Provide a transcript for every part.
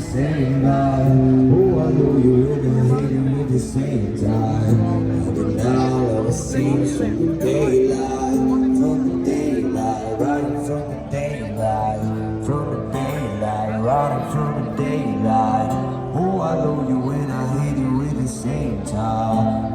same night. Oh, I know you in the hate at the same time. And now all the scenes from the daylight, from the daylight, riding from the daylight, from the daylight, riding from the daylight. Oh, I know you and I hate you at the same time.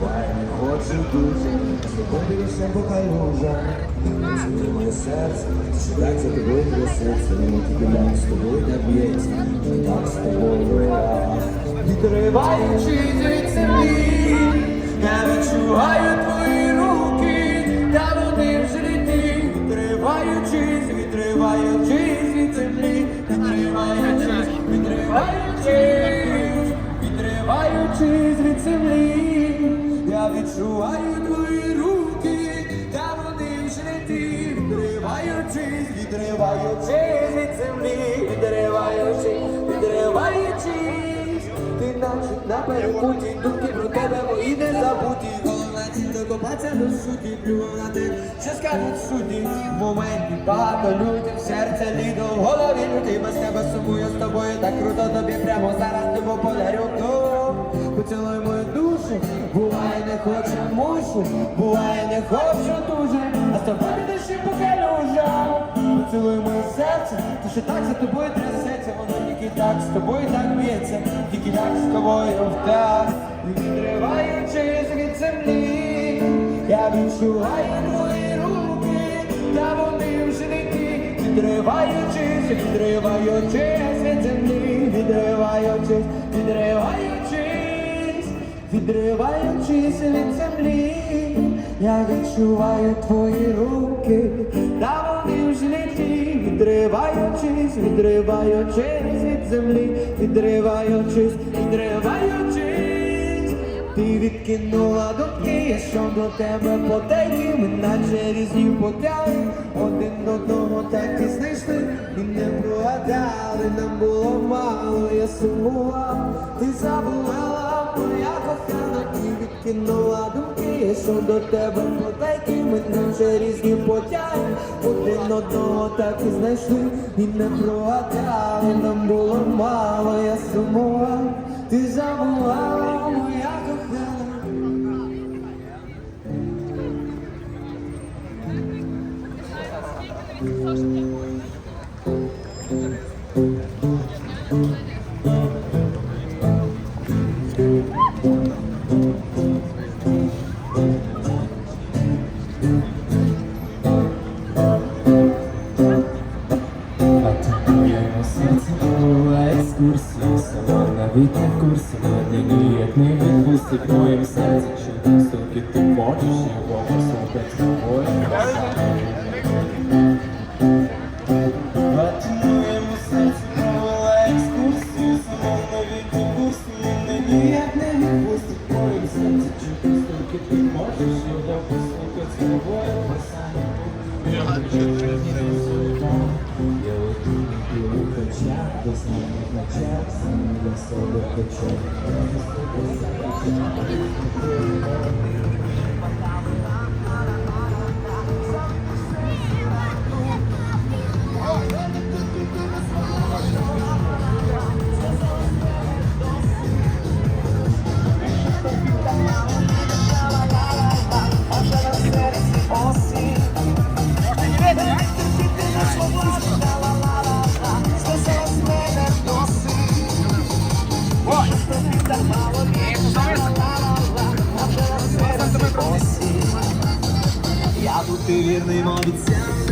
Буває не хочу дуже, Побіжся по калюжа, Цілує моє серце, так за тобою трясеться, Мені тільки так з тобою не б'ється, так з тобою. Відриваючи від землі, землі, я відчуваю твої руки, та вони в житті, відриваючись, відриваючись від землі, відриваючись, відриваючись, ти наче на перепуті, думки про тебе мої не забуті, головне ціль докопатися до суті, плювати, що скажуть судді, в моменті багато людям, серце літо, в голові лютий, без тебе сумую з тобою, так круто тобі прямо зараз тобі подарю мушу, буває не хочу дуже, а з тобою душі по калюжам. Поцілуй моє серце, ти що так за тобою трясеться, воно тільки так з тобою так б'ється, тільки так з тобою втак, відриваючись від землі, я відчуваю твої руки, та вони в житті, відриваючись, відриваючись від землі, відриваючись, відриваючись, відриваючись від землі, я відчуваю твої руки, та вони в житті, відриваючись, відриваючись від землі, відриваючись, відриваючись. Ти відкинула думки, я що до тебе потайки, ми наче різні потяги, один одного так і знайшли, і не прогадали, нам було мало, я сумував, ти забувала, моя кохана, ти відкинула думки, що до тебе потайки, ми наче різні потяги, один одного так і знайшли, і не прогадали, нам було мало, я сумував, ти забувала, серці була екскурсія Сама навіть не в курсі мене ніяк не відпустить в моєму серці Що настільки ти можеш його Я один бути вірним обіцяв,